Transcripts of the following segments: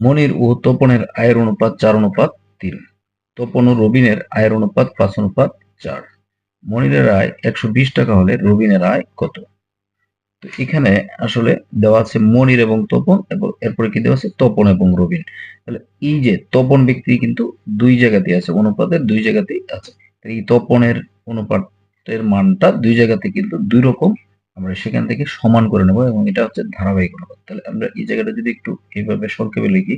মনির ও তপনের আয়ের অনুপাত চার, অনুপাত তিন। তপন ও রবিনের আয়ের অনুপাত পাঁচ, অনুপাত চার। মনিরের আয় একশো বিশ টাকা হলে রবিনের আয় কত? তো এখানে আসলে দেওয়া আছে মনির এবং তপন, এবং এরপরে কি দেওয়া আছে? তপন এবং রবিন। তাহলে এই যে তপন ব্যক্তি কিন্তু দুই জায়গাতেই আছে, অনুপাতের দুই জায়গাতেই আছে। এই তপনের অনুপাতের মানটা দুই জায়গাতে কিন্তু দুই রকম আমরা সেখান থেকে সমান করে নেব এবং এটা হচ্ছে ধারাবাহিক অনুপাত। তাহলে আমরা এই জায়গাটা যদি একটু এইভাবে সংক্ষেপে লিখি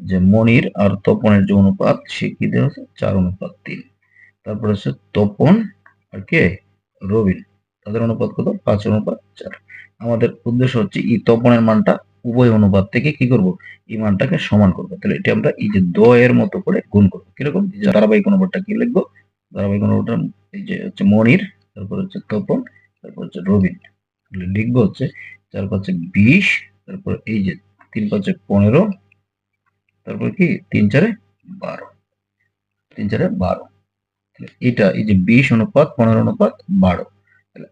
যে মনির আর তপনের যে অনুপাত সে কি দেওয়া আছে চার অনুপাত তিন। তারপর হচ্ছে তপন আর কে? রবিন। তাদের অনুপাত কত? পাঁচ অনুপাত চার। আমাদের উদ্দেশ্য হচ্ছে এই তপনের মানটা উভয় অনুপাত থেকে কি করব? এই মানটাকে সমান করব। তাহলে এটা আমরা এই যে দয়ের মতো করে গুণ করব। কীরকম? ধারাবাহিক অনুপাতটা কি লিখব? ধারাবাহিক অনুপাতটা এই যে হচ্ছে মনির তারপর হচ্ছে তপন তারপর হচ্ছে রবিন। লিখব হচ্ছে চার পাঁচে বিশ, তারপর এই যে তিন পাঁচে পনেরো, তারপর কি তিন চারে বারো, তিন চারে বারো। এটা এই যে বিশ অনুপাত, পনেরো অনুপাত, বারো।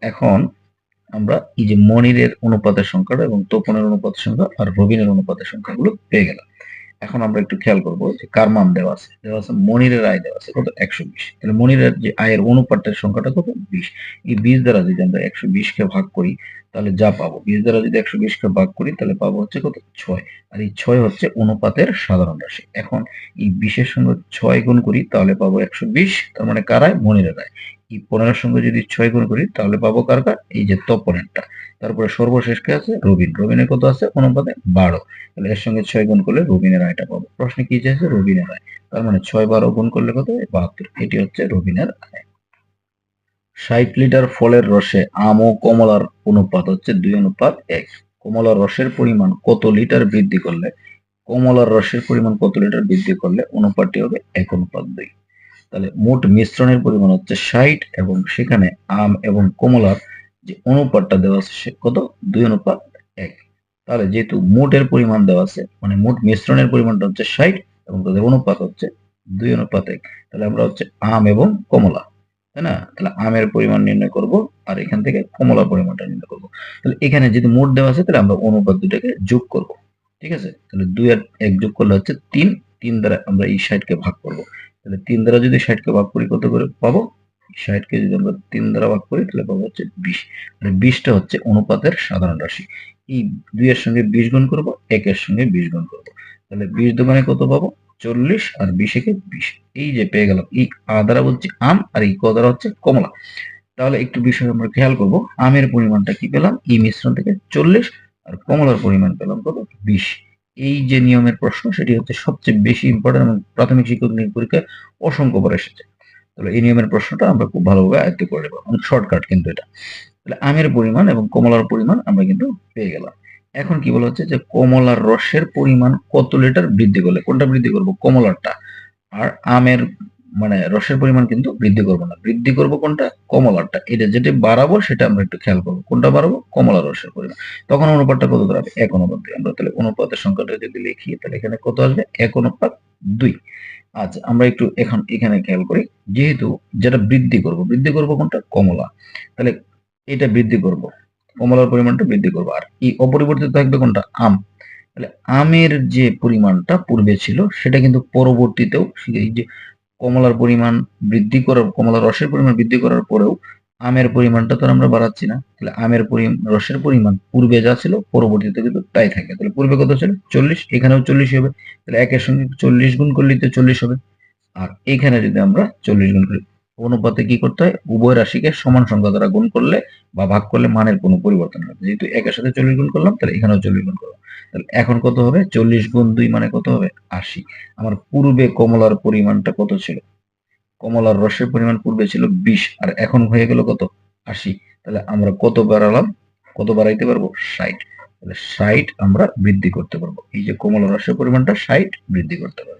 এখন আমরা এই যে মনিরের অনুপাতের সংখ্যাটা এবং তোপনের অনুপাতের সংখ্যা আর রবিনের অনুপাতের সংখ্যাগুলো পেয়ে গেলাম। এখন আমরা একটু খেয়াল করব যে কার মান দেওয়া আছে দেওয়া আছে মনিরের আয় দেওয়া আছে কত? একশো বিশ। তাহলে মনিরের যে আয়ের অনুপাতের সংখ্যাটা কত? বিশ। এই বিশ দ্বারা যদি আমরা একশো বিশকে ভাগ করি, তাহলে যা পাবো? বিশ দ্বারা যদি একশো বিশকে ভাগ করি, তাহলে পাবো হচ্ছে কত? ছয়। আর এই ছয় হচ্ছে অনুপাতের সাধারণ রাশি। এখন এই বিশের সঙ্গে ছয় গুণ করি, তাহলে পাবো একশো বিশ, তার মানে কার আয়? মনিরের আয়। এই পনেরোর সঙ্গে যদি ছয় গুণ করি, তাহলে পাবো কার কার? এই যে তপনেরটা তারপরে সর্বশেষ কে আছে? রবিন। রবিনের কত আছে? অনুপাতে বারো। তাহলে এর সঙ্গে ছয় গুণ করলে রবিনের আয়টা পাবো। প্রশ্নে কি চাইছে? রবিনের আয়। তার মানে ছয় বারো গুণ করলে কত বাহাত্তর। এটি হচ্ছে রবিনের আয়। ষাট লিটার ফলের রসে আম ও কমলার অনুপাত হচ্ছে দুই অনুপাত এক। কমলার রসের পরিমাণ কত লিটার বৃদ্ধি করলে? কমলার রসের পরিমাণ কত লিটার বৃদ্ধি করলে? অনুপাতটি হবে এক অনুপাত দুই। তাহলে মোট মিশ্রণের পরিমাণ হচ্ছে ষাট এবং সেখানে আম এবং কমলার যে অনুপাতটা দেওয়া আছে সে কত? দুই অনুপাত এক। তাহলে যেহেতু মোটের পরিমাণ দেওয়া আছে মানে মোট মিশ্রণের পরিমাণটা হচ্ছে ষাট এবং তাদের অনুপাত হচ্ছে দুই অনুপাত এক। তাহলে আমরা হচ্ছে আম এবং কমলা, তাই না? তাহলে আমের পরিমাণ নির্ণয় করব আর এখান থেকে কমলা পরিমাণটা নির্ণয় করব। তাহলে এখানে যদি মোট দেওয়া আছে, তাহলে আমরা অনুপাত দুটাকে যোগ করব, ঠিক আছে? তাহলে দুই আর এক যোগ করলে হচ্ছে তিন তিন দ্বারা আমরা এই ষাটকে ভাগ করব। তাহলে তিন দ্বারা যদি ষাটকে ভাগ করি কত করে পাবো? ষাটকে যদি আমরা তিন দ্বারা ভাগ করি, তাহলে পাবো হচ্ছে বিশ। মানে বিশটা হচ্ছে অনুপাতের সাধারণ রাশি। এই দুইয়ের সঙ্গে বিশ গুণ করব, একের সঙ্গে বিশ গুণ করব। তাহলে বিশ দোকানে কত পাবো? চল্লিশ, আর বিশ একে বিশ। এই যে পেয়ে গেলাম। এই আ দ্বারা বলছি আম, আর এই ক দ্বারা হচ্ছে কমলা। তাহলে একটু বিষয় আমরা খেয়াল করব। আমের পরিমাণটা কি পেলাম? এই মিশ্রণ থেকে চল্লিশ, আর কমলার পরিমাণ পেলাম কত? বিশ। এই যে নিয়মের প্রশ্ন, সেটি হচ্ছে সবচেয়ে বেশি ইম্পর্টেন্ট এবং প্রাথমিক শিক্ষক নিয়োগ পরীক্ষায় অসংখ্যবার এসেছে। তাহলে এই নিয়মের প্রশ্নটা আমরা খুব ভালোভাবে আয়ত্ত করে নেব। শর্টকাট কিন্তু এটা। তাহলে আমের পরিমাণ এবং কমলার পরিমাণ আমরা কিন্তু পেয়ে গেলাম। এখন কি বলা হচ্ছে যে কমলার রসের পরিমাণ কত লিটার বৃদ্ধি করলে? কোনটা বৃদ্ধি করব? কমলারটা আর আমের মানে রসের পরিমাণ কিন্তু বৃদ্ধি করব না। বৃদ্ধি করব কোনটা? কমলারটা এটা যেটা বাড়াবো সেটা আমরা একটু খেয়াল করব। কোনটা বাড়াবো? কমলা রসের পরিমাণ। তখন অনুপাতটা কত দাঁড়াবে এক অনুপাত। দুই আমরা তাহলে অনুপাতের সংখ্যাটা যদি লিখি, তাহলে এখানে কত আসবে? এক অনুপাত দুই। আচ্ছা আমরা একটু এখন এখানে খেয়াল করি। যেহেতু যেটা বৃদ্ধি করব বৃদ্ধি করব কোনটা? কমলা। তাহলে এটা বৃদ্ধি করব। কমলার পরিমাণটা বৃদ্ধি করব। আর এই অপরিবর্তিত থাকবে কোনটা? আম। তাহলে আমের যে পরিমাণটা পূর্বে ছিল, সেটা কিন্তু পরবর্তীতেও যে কমলার পরিমাণ বৃদ্ধি করার কমলা রসের পরিমাণ বৃদ্ধি করার পরেও আমের পরিমাণটা তো আমরা বাড়াচ্ছি না। তাহলে আমের রসের পরিমাণ পূর্বে যা ছিল পরবর্তীতে কিন্তু তাই থাকে। তাহলে পূর্বে কত ছিল? চল্লিশ, এখানেও চল্লিশ হবে। তাহলে একের সঙ্গে চল্লিশ গুণ করলে তো চল্লিশ হবে। আর এখানে যদি আমরা চল্লিশ গুণ করি অনুপাতে কি করতে হয়? উভয় রাশিকে সমান সংখ্যা দ্বারা গুণ করলে বা ভাগ করলে মানের কোনো পরিবর্তন হবে যেহেতু একের সাথে চল্লিশ গুণ করলাম, তাহলে এখানেও চল্লিশ গুণ করলাম। তাহলে এখন কত হবে? চল্লিশ গুণ দুই মানে কত হবে? আশি। আমার পূর্বে কমলার পরিমাণটা কত ছিল? কমলার রসের পরিমাণ পূর্বে ছিল বিশ, আর এখন হয়ে গেল কত? আশি। তাহলে আমরা কত বাড়ালাম? কত বাড়াইতে পারব? ষাট। তাহলে ষাট আমরা বৃদ্ধি করতে পারব। এই যে কমলা রসের পরিমাণটা ষাট বৃদ্ধি করতে পারব।